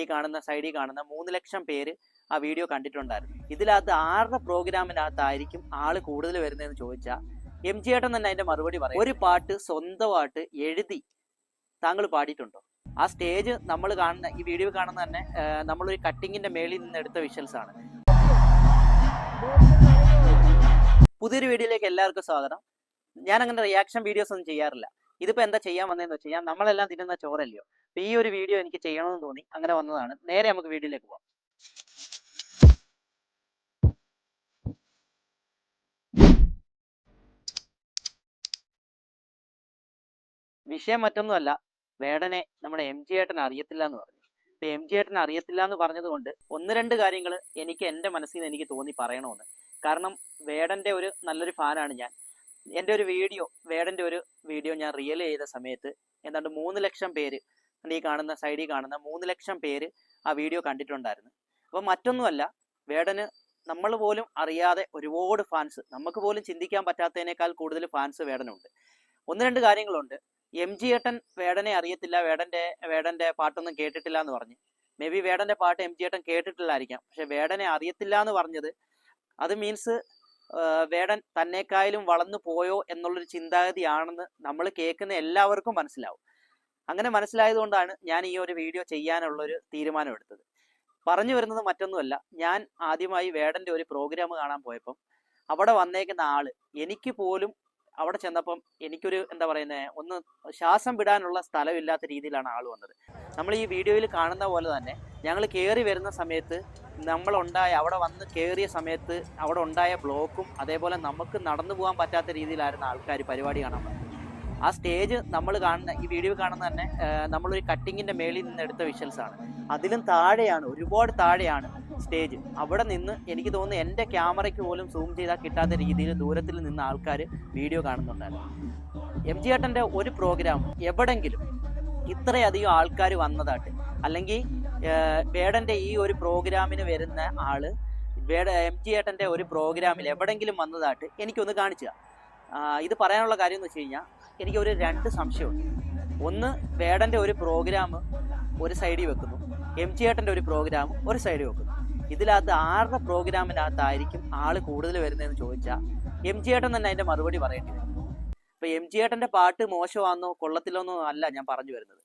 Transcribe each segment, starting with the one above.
ഈ കാണുന്ന സൈഡിൽ കാണുന്ന മൂന്ന് ലക്ഷം പേര് ആ വീഡിയോ കണ്ടിട്ടുണ്ടായിരുന്നു. ഇതിനകത്ത് ആരുടെ പ്രോഗ്രാമിനകത്തായിരിക്കും ആൾ കൂടുതൽ വരുന്നതെന്ന് ചോദിച്ചാൽ എം ജി ഏട്ടൻ തന്നെ അതിന്റെ മറുപടി പറയും. ഒരു പാട്ട് സ്വന്തമായിട്ട് എഴുതി താങ്കൾ പാടിയിട്ടുണ്ടോ? ആ സ്റ്റേജ് നമ്മൾ കാണുന്ന ഈ വീഡിയോ കാണുന്ന തന്നെ നമ്മളൊരു കട്ടിങ്ങിന്റെ മേളിൽ നിന്ന് എടുത്ത വിഷ്വൽസ് ആണ്. പുതിയൊരു വീഡിയോയിലേക്ക് എല്ലാവർക്കും സ്വാഗതം. ഞാൻ അങ്ങനെ റിയാക്ഷൻ വീഡിയോസ് ഒന്നും ചെയ്യാറില്ല. ഇതിപ്പോ എന്താ ചെയ്യാൻ വന്നതെന്ന് വെച്ച് കഴിഞ്ഞാൽ നമ്മളെല്ലാം തിന്നുന്ന ചോറല്ലയോ? അപ്പൊ ഈ ഒരു വീഡിയോ എനിക്ക് ചെയ്യണമെന്ന് തോന്നി. അങ്ങനെ വന്നതാണ്. നേരെ നമുക്ക് വീഡിയോയിലേക്ക് പോകാം വിഷയം മറ്റൊന്നുമല്ല. വേടനെ നമ്മുടെ എം ജി ഏട്ടൻ അറിയത്തില്ല എന്ന് പറഞ്ഞു. ഇപ്പൊ എം ജി ഏട്ടൻ അറിയത്തില്ല എന്ന് പറഞ്ഞതുകൊണ്ട് ഒന്ന് രണ്ട് കാര്യങ്ങൾ എനിക്ക് എന്റെ മനസ്സിൽ നിന്ന് എനിക്ക് തോന്നി പറയണമെന്ന് കാരണം വേടന്റെ ഒരു നല്ലൊരു ഫാനാണ് ഞാൻ. എന്റെ ഒരു വീഡിയോ വേടന്റെ ഒരു വീഡിയോ ഞാൻ റിയൽ ചെയ്ത സമയത്ത് ഏതാണ്ട് മൂന്ന് ലക്ഷം പേര് ഈ കാണുന്ന സൈഡിൽ കാണുന്ന മൂന്ന് ലക്ഷം പേര് ആ വീഡിയോ കണ്ടിട്ടുണ്ടായിരുന്നു. അപ്പം മറ്റൊന്നുമല്ല വേടന് നമ്മൾ പോലും അറിയാതെ ഒരുപാട് ഫാൻസ് നമുക്ക് പോലും ചിന്തിക്കാൻ പറ്റാത്തതിനേക്കാൾ കൂടുതൽ ഫാൻസ് വേടനുണ്ട്. ഒന്ന് രണ്ട് കാര്യങ്ങളുണ്ട്. എം ജി ഏട്ടൻ വേടനെ അറിയത്തില്ല വേടന്റെ വേടന്റെ പാട്ടൊന്നും കേട്ടിട്ടില്ല എന്ന് പറഞ്ഞ്. മേ ബി വേടന്റെ പാട്ട് എം ജി ഏട്ടൻ കേട്ടിട്ടില്ലായിരിക്കാം. പക്ഷെ വേടനെ അറിയത്തില്ല എന്ന് പറഞ്ഞത് അത് മീൻസ് വേടൻ തന്നെക്കായാലും വളർന്നു പോയോ എന്നുള്ളൊരു ചിന്താഗതിയാണെന്ന് നമ്മൾ കേൾക്കുന്ന എല്ലാവർക്കും മനസ്സിലാവും. അങ്ങനെ മനസ്സിലായതുകൊണ്ടാണ് ഞാൻ ഈ ഒരു വീഡിയോ ചെയ്യാനുള്ള ഒരു തീരുമാനം എടുത്തത്. പറഞ്ഞു വരുന്നത് മറ്റൊന്നുമല്ല. ഞാൻ ആദ്യമായി വേടന്റെ ഒരു പ്രോഗ്രാം കാണാൻ പോയപ്പം അവിടെ വന്നേക്കുന്ന ആൾ എനിക്ക് പോലും അവിടെ ചെന്നപ്പം എനിക്കൊരു എന്താ പറയുന്നത് ഒന്ന് ശ്വാസം വിടാനുള്ള സ്ഥലമില്ലാത്ത രീതിയിലാണ് ആൾ വന്നത്. നമ്മൾ ഈ വീഡിയോയിൽ കാണുന്ന പോലെ തന്നെ ഞങ്ങൾ കയറി വരുന്ന സമയത്ത് നമ്മളുണ്ടായ അവിടെ വന്ന് കയറിയ സമയത്ത് അവിടെ ഉണ്ടായ ബ്ലോക്കും അതേപോലെ നമുക്ക് നടന്നു പോകാൻ പറ്റാത്ത രീതിയിലായിരുന്നു ആൾക്കാർ പരിപാടി കാണാൻ ആ സ്റ്റേജ് നമ്മൾ കാണുന്ന ഈ വീഡിയോ കാണുന്ന തന്നെ നമ്മളൊരു കട്ടിങ്ങിന്റെ മേളിൽ നിന്ന് എടുത്ത വിഷൽസാണ് അതിലും താഴെയാണ് ഒരുപാട് താഴെയാണ് സ്റ്റേജ്. അവിടെ നിന്ന് എനിക്ക് തോന്നുന്നു എന്റെ ക്യാമറയ്ക്ക് പോലും സൂം ചെയ്താൽ കിട്ടാത്ത രീതിയിൽ ദൂരത്തിൽ നിന്ന് ആൾക്കാർ വീഡിയോ കാണുന്നുണ്ടായിരുന്നു. എം ജി ഏട്ടന്റെ ഒരു പ്രോഗ്രാം എവിടെങ്കിലും ഇത്രയധികം ആൾക്കാർ വന്നതായിട്ട് അല്ലെങ്കിൽ വേടന്റെ ഈ ഒരു പ്രോഗ്രാമിന് വരുന്ന ആൾ വേട എം ജി ഏട്ടന്റെ ഒരു പ്രോഗ്രാമിൽ എവിടെങ്കിലും വന്നതായിട്ട് എനിക്കൊന്ന് കാണിച്ചു. ഇത് പറയാനുള്ള കാര്യം എന്ന് വെച്ച് കഴിഞ്ഞാൽ എനിക്ക് ഒരു രണ്ട് സംശയമുണ്ട്. ഒന്ന് വേടന്റെ ഒരു പ്രോഗ്രാം ഒരു സൈഡിൽ വെക്കുന്നു. എം ജി ഏട്ടന്റെ ഒരു പ്രോഗ്രാം ഒരു സൈഡ് വെക്കുന്നു ഇതിനകത്ത് ആരുടെ പ്രോഗ്രാമിനകത്തായിരിക്കും ആൾ കൂടുതൽ വരുന്നതെന്ന് ചോദിച്ചാൽ എം ജി ഏട്ടൻ തന്നെ അതിന്റെ മറുപടി പറയേണ്ടി വരും. ഇപ്പൊ എം ജി ഏട്ടന്റെ പാട്ട് മോശമാണെന്നോ കൊള്ളത്തില്ലെന്നോ അല്ല ഞാൻ പറഞ്ഞു വരുന്നത്.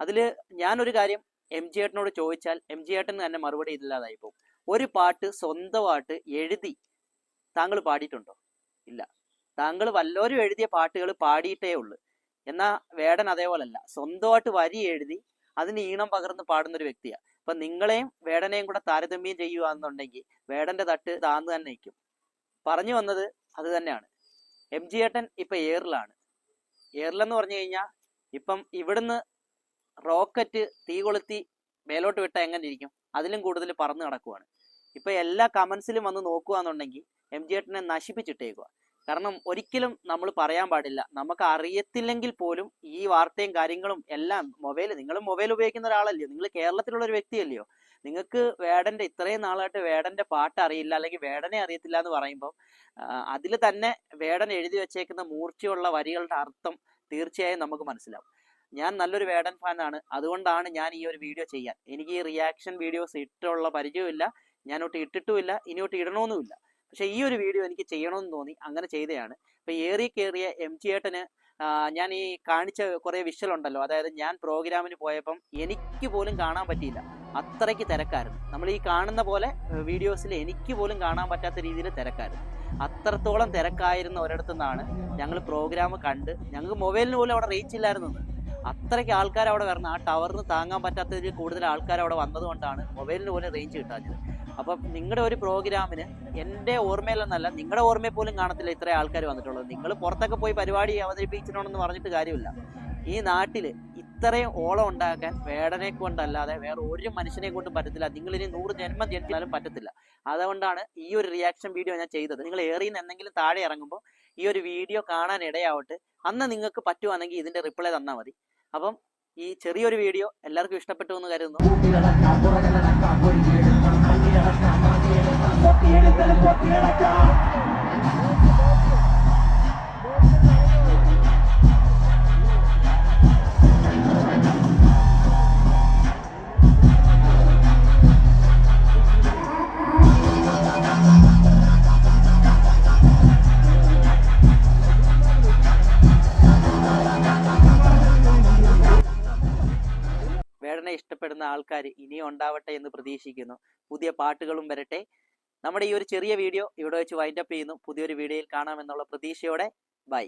അതിൽ ഞാനൊരു കാര്യം എം ജി ഏട്ടനോട് ചോദിച്ചാൽ എം ജി ഏട്ടൻ തന്നെ മറുപടി ഇല്ലാതായി പോകും. ഒരു പാട്ട് സ്വന്തമായിട്ട് എഴുതി താങ്കൾ പാടിയിട്ടുണ്ടോ? ഇല്ല. താങ്കൾ വല്ലവരും എഴുതിയ പാട്ടുകൾ പാടിയിട്ടേ ഉള്ളൂ. എന്നാൽ വേടൻ അതേപോലല്ല. സ്വന്തമായിട്ട് വരി എഴുതി അതിന് ഈണം പകർന്ന് പാടുന്ന ഒരു വ്യക്തിയാ. അപ്പൊ നിങ്ങളെയും വേടനെയും കൂടെ താരതമ്യം ചെയ്യുകയാണെന്നുണ്ടെങ്കിൽ വേടന്റെ തട്ട് താന്ന് തന്നെ നിൽക്കും. പറഞ്ഞു വന്നത് അത് തന്നെയാണ്. എം ജി ഏട്ടൻ ഇപ്പൊ എയറിലാണ് എയറിലെന്ന് പറഞ്ഞു കഴിഞ്ഞാൽ ഇപ്പം ഇവിടുന്ന് റോക്കറ്റ് തീ കൊളുത്തി മേലോട്ട് വിട്ട എങ്ങനെ ഇരിക്കും? അതിലും കൂടുതൽ പറന്ന് നടക്കുവാണ് ഇപ്പൊ എല്ലാ കമന്റ്സിലും വന്ന് നോക്കുക എന്നുണ്ടെങ്കിൽ എം ജി ഏട്ടനെ നശിപ്പിച്ചിട്ടേക്കുക കാരണം ഒരിക്കലും നമ്മൾ പറയാൻ പാടില്ല. നമുക്ക് അറിയത്തില്ലെങ്കിൽ പോലും ഈ വാർത്തയും കാര്യങ്ങളും എല്ലാം മൊബൈൽ നിങ്ങൾ മൊബൈൽ ഉപയോഗിക്കുന്ന ഒരാളല്ലയോ നിങ്ങൾ കേരളത്തിലുള്ള ഒരു വ്യക്തിയല്ലയോ? നിങ്ങൾക്ക് വേടന്റെ ഇത്രയും നാളായിട്ട് വേടന്റെ പാട്ട് അറിയില്ല അല്ലെങ്കിൽ വേടനെ അറിയത്തില്ല എന്ന് പറയുമ്പോൾ അതിൽ തന്നെ വേടൻ എഴുതി വെച്ചേക്കുന്ന മൂർച്ചയുള്ള വരികളുടെ അർത്ഥം തീർച്ചയായും നമുക്ക് മനസ്സിലാവും. ഞാൻ നല്ലൊരു വേടൻ ഫാനാണ്. അതുകൊണ്ടാണ് ഞാൻ ഈ ഒരു വീഡിയോ ചെയ്യാൻ. എനിക്ക് ഈ റിയാക്ഷൻ വീഡിയോസ് ഇട്ടുള്ള പരിചയമില്ല ഞാനൊട്ട് ഇട്ടിട്ടുമില്ല. ഇനിയോട്ട് ഇടണമെന്നുമില്ല പക്ഷെ ഈ ഒരു വീഡിയോ എനിക്ക് ചെയ്യണമെന്ന് തോന്നി. അങ്ങനെ ചെയ്തതാണ് അപ്പോൾ ഏറി കയറിയ എം ജി ഏട്ടന് ഞാൻ ഈ കാണിച്ച കുറേ വിഷ്വൽ ഉണ്ടല്ലോ. അതായത് ഞാൻ പ്രോഗ്രാമിന് പോയപ്പം എനിക്ക് പോലും കാണാൻ പറ്റിയില്ല. അത്രയ്ക്ക് തിരക്കായിരുന്നു. നമ്മൾ ഈ കാണുന്ന പോലെ വീഡിയോസിൽ എനിക്ക് പോലും കാണാൻ പറ്റാത്ത രീതിയിൽ തിരക്കായിരുന്നു. അത്രത്തോളം തിരക്കായിരുന്ന ഒരിടത്തു നിന്നാണ് ഞങ്ങൾ പ്രോഗ്രാം കണ്ട് ഞങ്ങൾക്ക് മൊബൈലിന് പോലും അവിടെ റീച്ച് ഇല്ലായിരുന്നു. അത്രയ്ക്ക് ആൾക്കാർ അവിടെ വരണം ആ ടവറിന് താങ്ങാൻ പറ്റാത്തതിൽ കൂടുതൽ ആൾക്കാർ അവിടെ വന്നതുകൊണ്ടാണ് മൊബൈലിന് പോലും റേഞ്ച് കിട്ടാഞ്ഞത്. അപ്പം നിങ്ങളുടെ ഒരു പ്രോഗ്രാമിന് എന്റെ ഓർമ്മയിലെന്നല്ല നിങ്ങളുടെ ഓർമ്മയിൽ പോലും കാണത്തില്ല ഇത്രയും ആൾക്കാർ വന്നിട്ടുള്ളത്. നിങ്ങൾ പുറത്തൊക്കെ പോയി പരിപാടി അവതരിപ്പിച്ചിട്ടുണ്ടെന്ന് പറഞ്ഞിട്ട് കാര്യമില്ല. ഈ നാട്ടിൽ ഇത്രയും ഓളം ഉണ്ടാക്കാൻ വേടനെ കൊണ്ടല്ലാതെ വേറെ ഒരു മനുഷ്യനെ കൊണ്ടും പറ്റത്തില്ല. നിങ്ങൾ ഇനി നൂറ് ജന്മം ജനിച്ചാലും പറ്റത്തില്ല. അതുകൊണ്ടാണ് ഈ ഒരു റിയാക്ഷൻ വീഡിയോ ഞാൻ ചെയ്തത്. നിങ്ങൾ ഏറിയിൽ എന്തെങ്കിലും താഴെ ഇറങ്ങുമ്പോൾ ഈ ഒരു വീഡിയോ കാണാൻ ഇടയാവട്ടെ. അന്ന് നിങ്ങൾക്ക് പറ്റുവാണെങ്കിൽ ഇതിന്റെ റിപ്ലൈ തന്നാൽ മതി. അപ്പം ഈ ചെറിയൊരു വീഡിയോ എല്ലാവർക്കും ഇഷ്ടപ്പെട്ടു എന്ന് കരുതുന്നു. നടക്കാം ഇഷ്ടപ്പെടുന്ന ആൾക്കാർ ഇനിയും ഉണ്ടാവട്ടെ എന്ന് പ്രതീക്ഷിക്കുന്നു. പുതിയ പാട്ടുകളും വരട്ടെ. നമ്മുടെ ഈ ഒരു ചെറിയ വീഡിയോ ഇവിടെ വെച്ച് വൈൻഡപ്പ് ചെയ്യുന്നു. പുതിയൊരു വീഡിയോയിൽ കാണാമെന്നുള്ള പ്രതീക്ഷയോടെ. ബൈ